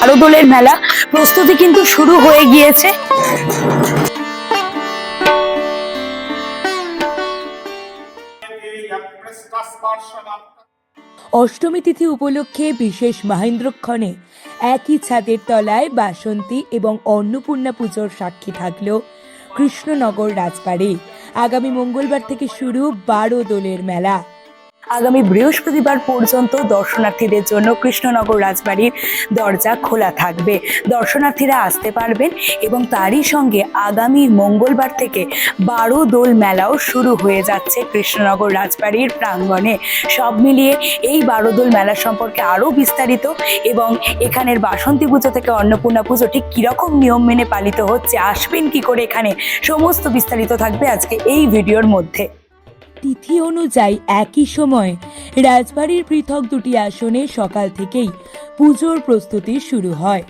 বারোদোলের মেলা প্রস্তুতি কিন্তু শুরু হয়ে গিয়েছে। অষ্টমী তিথি উপলক্ষে বিশেষ মহেন্দ্রক্ষণে একই ছাদের তলায় বাসন্তী এবং অন্নপূর্ণা পুজোর সাক্ষী থাকল কৃষ্ণনগর রাজবাড়ি। আগামী মঙ্গলবার থেকে শুরু বারো দোলের মেলা। আগামী বৃহস্পতিবার পর্যন্ত দর্শনার্থীদের জন্য কৃষ্ণনগর রাজবাড়ির দরজা খোলা থাকবে। দর্শনার্থীরা আসতে পারবেন এবং তারই সঙ্গে আগামী মঙ্গলবার থেকে বারো দোল মেলাও শুরু হয়ে যাচ্ছে কৃষ্ণনগর রাজবাড়ির প্রাঙ্গণে। সব মিলিয়ে এই বারো দোল মেলা সম্পর্কে আরও বিস্তারিত এবং এখানের বাসন্তী পুজো থেকে অন্নপূর্ণা পুজো ঠিক কীরকম নিয়ম মেনে পালিত হচ্ছে, আসবেন কি করে এখানে, সমস্ত বিস্তারিত থাকবে আজকে এই ভিডিওর মধ্যে। তিথি অনুযায়ী একই সময় রাজবাড়ির পৃথক দুটি আসনে সকাল থেকেই পুজোর প্রস্তুতি শুরু হয়।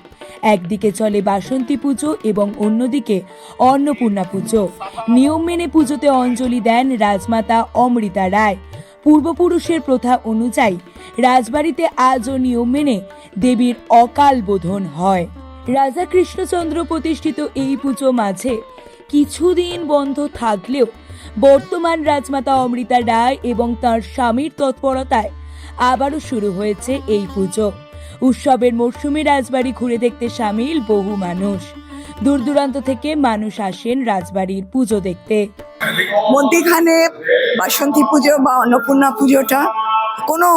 একদিকে চলে বাসন্তী পুজো এবং অন্যদিকে অন্নপূর্ণা পুজো। নিয়ম মেনে পুজোতে অঞ্জলি দেন রাজমাতা অমৃতা রায়। পূর্বপুরুষের প্রথা অনুযায়ী রাজবাড়িতে আজও নিয়ম মেনে দেবীর অকাল বোধন হয়। রাজা কৃষ্ণচন্দ্র প্রতিষ্ঠিত এই পুজো মাঝে কিছুদিন বন্ধ থাকলেও বর্তমান রাজমাতা অমৃতা রায় এবং তার স্বামীর তৎপরতায় আবারও শুরু হয়েছে এই পুজো। উৎসবের মরশুমে রাজবাড়ি ঘুরে দেখতে সামিল বহু মানুষ। দূর দূরান্ত থেকে মানুষ আসেন রাজবাড়ির পুজো দেখতে। মন্দিরখানে বাসন্তী পুজো বা অন্নপূর্ণা পুজোটা কোনো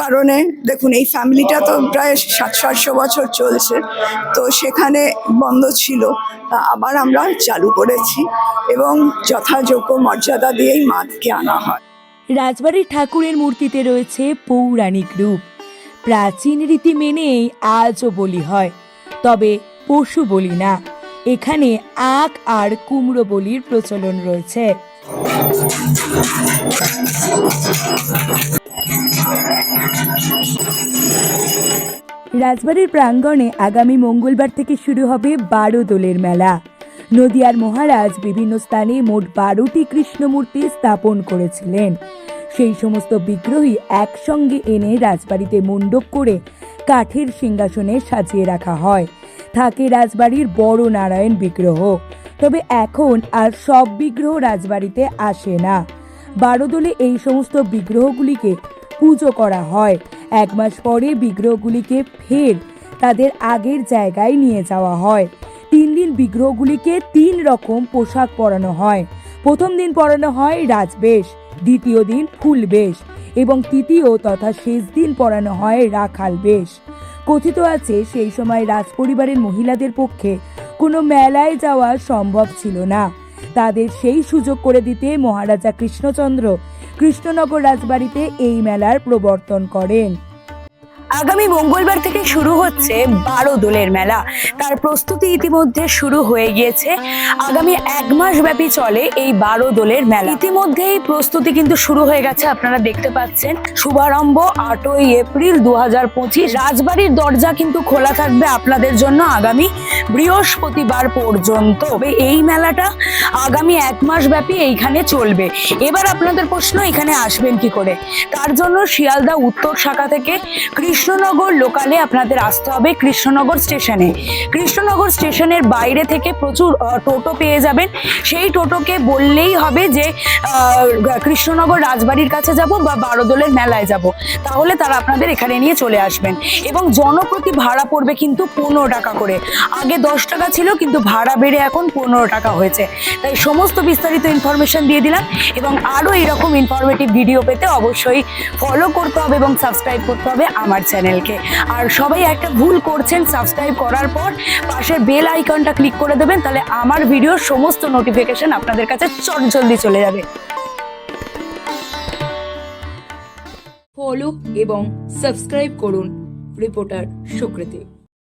কারণে, দেখুন, এই ফ্যামিলিটা তো প্রায় সাত সাতশো বছর চলছে, তো সেখানে বন্ধ ছিল। আবার আমরা চালু করেছি এবং যথাযোগ্য মর্যাদা দিয়েই মাকে আনা হয়। রাজবাড়ির ঠাকুরের মূর্তিতে রয়েছে পৌরাণিক রূপ। প্রাচীন রীতি মেনেই আজও বলি হয়, তবে পশু বলি না, এখানে আখ আর কুমড়ো বলির প্রচলন রয়েছে। রাজবাড়ির প্রাঙ্গণে আগামী মঙ্গলবার থেকে শুরু হবে বারো দোলের মেলা। নদিয়ার মহারাজ বিভিন্ন স্থানে মোট বারোটি কৃষ্ণমূর্তি স্থাপন করেছিলেন। সেই সমস্ত বিগ্রহই একসঙ্গে এনে রাজবাড়িতে মণ্ডপ করে কাঠের সিংহাসনে সাজিয়ে রাখা হয়। থাকে রাজবাড়ির বড় নারায়ণ বিগ্রহ। তবে এখন আর সব বিগ্রহ রাজবাড়িতে আসে না। বারোদলে এই সমস্ত বিগ্রহগুলিকে পুজো করা হয়। এক মাস পরে বিগ্রহগুলিকে ফের তাদের আগের জায়গায় নিয়ে যাওয়া হয়। তিন দিন বিগ্রহগুলিকে তিন রকম পোশাক পরানো হয়। প্রথম দিন পরানো হয় রাজবেশ, দ্বিতীয় দিন ফুল বেশ এবং তৃতীয় তথা শেষ দিন পরানো হয় রাখাল বেশ। কথিত আছে, সেই সময় রাজপরিবারের মহিলাদের পক্ষে কোনো মেলায় যাওয়া সম্ভব ছিল না। তাদের সেই সুযোগ করে দিতে মহারাজা কৃষ্ণচন্দ্র কৃষ্ণনগর রাজবাড়িতে এই মেলার প্রবর্তন করেন। আগামী মঙ্গলবার থেকে শুরু হচ্ছে বারো দোলের মেলা। তার প্রস্তুতি ইতিমধ্যে শুরু হয়ে গিয়েছে। আগামী এক মাস ব্যাপী চলে এই বারো দোলের মেলা। ইতিমধ্যেই প্রস্তুতি কিন্তু শুরু হয়ে গেছে, আপনারা দেখতে পাচ্ছেন। শুভারম্ভ আটই এপ্রিল দু হাজার পঁচিশ। রাজবাড়ির দরজা কিন্তু খোলা থাকবে আপনাদের জন্য আগামী বৃহস্পতিবার পর্যন্ত। এই মেলাটা আগামী এক মাস ব্যাপী এইখানে চলবে। এবার আপনাদের প্রশ্ন, এখানে আসবেন কি করে? তার জন্য শিয়ালদা উত্তর শাখা থেকে কৃষ্ণনগর লোকালে আপনাদের আসতে হবে কৃষ্ণনগর স্টেশনে। কৃষ্ণনগর স্টেশনের বাইরে থেকে প্রচুর টোটো পেয়ে যাবেন। সেই টোটোকে বললেই হবে যে কৃষ্ণনগর রাজবাড়ির কাছে যাব বা বারোদোলের মেলায় যাব। তাহলে তারা আপনাদের এখানে নিয়ে চলে আসবেন। এবং জনপ্রতি ভাড়া পড়বে কিন্তু পনেরো টাকা করে। আগে দশ টাকা ছিল, কিন্তু ভাড়া বেড়ে এখন পনেরো টাকা হয়েছে। তাই সমস্ত বিস্তারিত ইনফরমেশন দিয়ে দিলাম এবং আরও এরকম ইনফরমেটিভ ভিডিও পেতে অবশ্যই ফলো করতে হবে এবং সাবস্ক্রাইব করতে হবে আমার চ্যানেলকে আর সবাই একটা ভুল করছেন সাবস্ক্রাইব করার পর পাশের বেল আইকনটা ক্লিক করে দেবেন, তাহলে আমার ভিডিওর সমস্ত নোটিফিকেশন আপনাদের কাছে চট জলদি চলে যাবে। ফলো এবং সাবস্ক্রাইব করুন রিপোর্টার সুকৃতি।